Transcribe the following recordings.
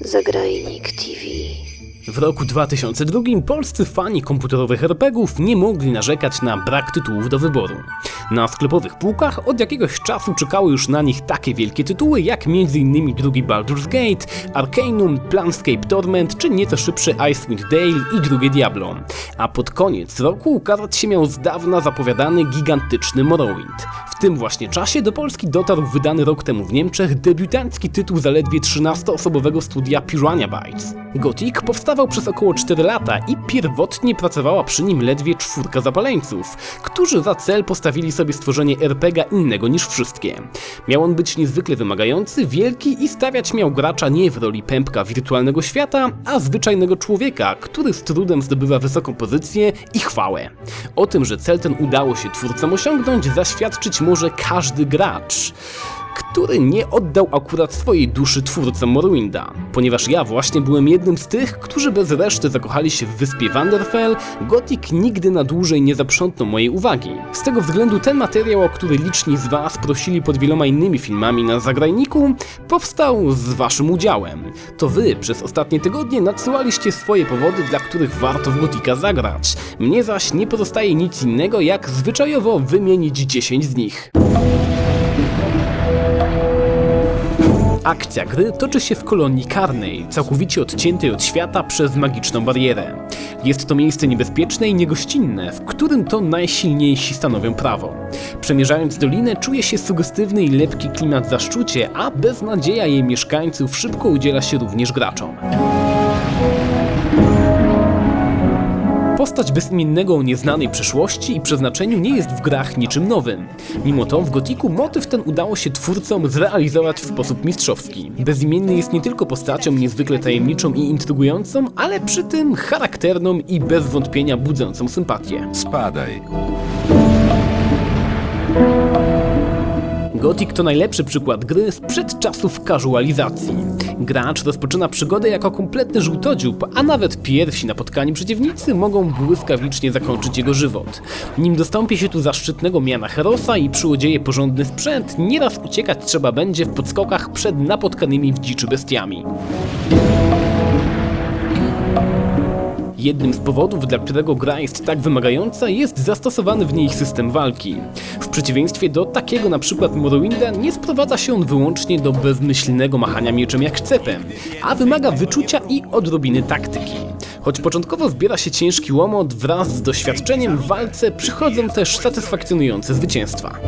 Zagrajnik TV. W roku 2002 polscy fani komputerowych RPGów nie mogli narzekać na brak tytułów do wyboru. Na sklepowych półkach od jakiegoś czasu czekały już na nich takie wielkie tytuły jak m.in. drugi Baldur's Gate, Arcanum, Planscape Torment czy nieco szybszy Icewind Dale i drugie Diablo. A pod koniec roku ukazać się miał z dawna zapowiadany gigantyczny Morrowind. W tym właśnie czasie do Polski dotarł wydany rok temu w Niemczech debiutancki tytuł zaledwie 13-osobowego studia Piranha Bytes. Gothic powstawał przez około 4 lata i pierwotnie pracowała przy nim ledwie czwórka zapaleńców, którzy za cel postawili sobie stworzenie RPGa innego niż wszystkie. Miał on być niezwykle wymagający, wielki i stawiać miał gracza nie w roli pępka wirtualnego świata, a zwyczajnego człowieka, który z trudem zdobywa wysoką pozycję i chwałę. O tym, że cel ten udało się twórcom osiągnąć, zaświadczyć może każdy gracz który nie oddał akurat swojej duszy twórcom Morrowinda. Ponieważ ja właśnie byłem jednym z tych, którzy bez reszty zakochali się w wyspie Wanderfell, Gothic nigdy na dłużej nie zaprzątnął mojej uwagi. Z tego względu ten materiał, o który liczni z was prosili pod wieloma innymi filmami na zagrajniku, powstał z waszym udziałem. To wy przez ostatnie tygodnie nadsyłaliście swoje powody, dla których warto w Gothica zagrać. Mnie zaś nie pozostaje nic innego, jak zwyczajowo wymienić 10 z nich. Akcja gry toczy się w kolonii karnej, całkowicie odciętej od świata przez magiczną barierę. Jest to miejsce niebezpieczne i niegościnne, w którym to najsilniejsi stanowią prawo. Przemierzając dolinę czuje się sugestywny i lepki klimat zaszczucie, a beznadzieja jej mieszkańców szybko udziela się również graczom. Postać bezimiennego o nieznanej przeszłości i przeznaczeniu nie jest w grach niczym nowym. Mimo to w Gotiku motyw ten udało się twórcom zrealizować w sposób mistrzowski. Bezimienny jest nie tylko postacią niezwykle tajemniczą i intrygującą, ale przy tym charakterną i bez wątpienia budzącą sympatię. Spadaj. Gothic to najlepszy przykład gry sprzed czasów casualizacji. Gracz rozpoczyna przygodę jako kompletny żółtodziób, a nawet pierwsi napotkani przeciwnicy mogą błyskawicznie zakończyć jego żywot. Nim dostąpi się tu zaszczytnego miana Herosa i przyłodzieje porządny sprzęt, nieraz uciekać trzeba będzie w podskokach przed napotkanymi w dziczy bestiami. Jednym z powodów, dla którego gra jest tak wymagająca, jest zastosowany w niej system walki. W przeciwieństwie do takiego przykład Morrowinda nie sprowadza się on wyłącznie do bezmyślnego machania mieczem jak cepem, a wymaga wyczucia i odrobiny taktyki. Choć początkowo zbiera się ciężki łomot, wraz z doświadczeniem w walce przychodzą też satysfakcjonujące zwycięstwa.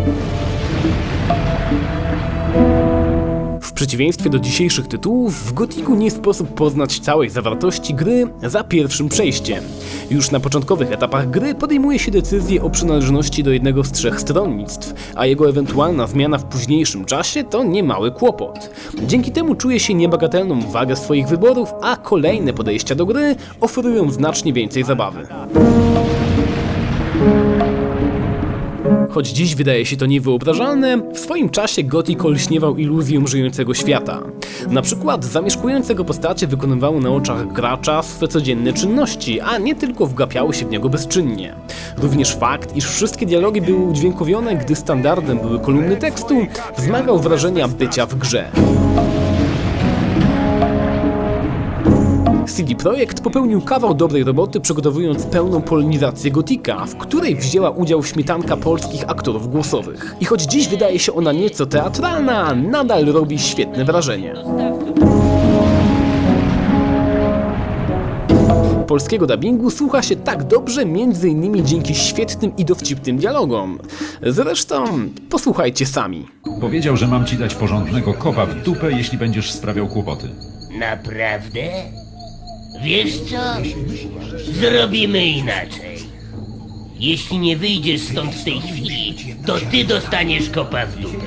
W przeciwieństwie do dzisiejszych tytułów, w Gotiku nie sposób poznać całej zawartości gry za pierwszym przejściem. Już na początkowych etapach gry podejmuje się decyzję o przynależności do jednego z trzech stronnictw, a jego ewentualna zmiana w późniejszym czasie to niemały kłopot. Dzięki temu czuje się niebagatelną wagę swoich wyborów, a kolejne podejścia do gry oferują znacznie więcej zabawy. Choć dziś wydaje się to niewyobrażalne, w swoim czasie Gothic olśniewał iluzją żyjącego świata. Na przykład zamieszkujące go postacie wykonywały na oczach gracza swe codzienne czynności, a nie tylko wgapiały się w niego bezczynnie. Również fakt, iż wszystkie dialogi były udźwiękowione, gdy standardem były kolumny tekstu, wzmagał wrażenia bycia w grze. CD Projekt popełnił kawał dobrej roboty przygotowując pełną polonizację Gotika, w której wzięła udział śmietanka polskich aktorów głosowych. I choć dziś wydaje się ona nieco teatralna, nadal robi świetne wrażenie. Polskiego dubbingu słucha się tak dobrze m.in. dzięki świetnym i dowcipnym dialogom. Zresztą posłuchajcie sami. Powiedział, że mam ci dać porządnego kopa w dupę, jeśli będziesz sprawiał kłopoty. Naprawdę? Wiesz co? Zrobimy inaczej. Jeśli nie wyjdziesz stąd w tej chwili, to ty dostaniesz kopa w dupę.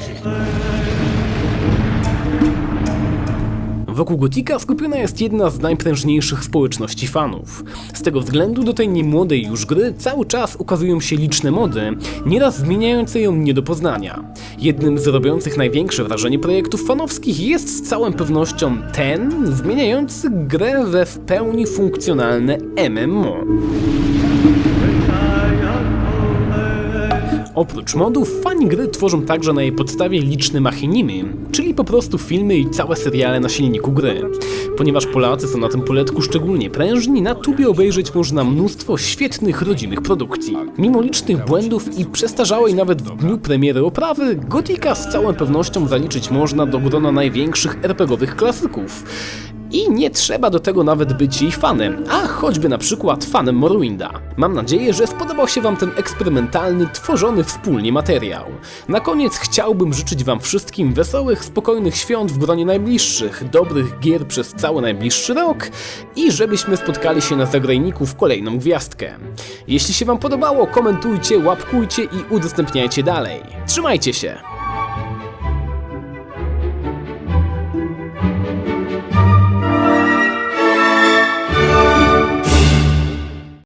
Wokół Gotika skupiona jest jedna z najprężniejszych społeczności fanów. Z tego względu do tej niemłodej już gry cały czas ukazują się liczne mody, nieraz zmieniające ją nie do poznania. Jednym z robiących największe wrażenie projektów fanowskich jest z całą pewnością ten zmieniający grę we w pełni funkcjonalne MMO. Oprócz modów, fani gry tworzą także na jej podstawie liczne machinimy, czyli po prostu filmy i całe seriale na silniku gry. Ponieważ Polacy są na tym poletku szczególnie prężni, na tubie obejrzeć można mnóstwo świetnych rodzimych produkcji. Mimo licznych błędów i przestarzałej nawet w dniu premiery oprawy, Gotika z całą pewnością zaliczyć można do grona największych RPGowych klasyków. I nie trzeba do tego nawet być jej fanem, a choćby na przykład fanem Morrowinda. Mam nadzieję, że spodobał się Wam ten eksperymentalny, tworzony wspólnie materiał. Na koniec chciałbym życzyć Wam wszystkim wesołych, spokojnych świąt w gronie najbliższych, dobrych gier przez cały najbliższy rok i żebyśmy spotkali się na zagrajniku w kolejną gwiazdkę. Jeśli się Wam podobało, komentujcie, łapkujcie i udostępniajcie dalej. Trzymajcie się!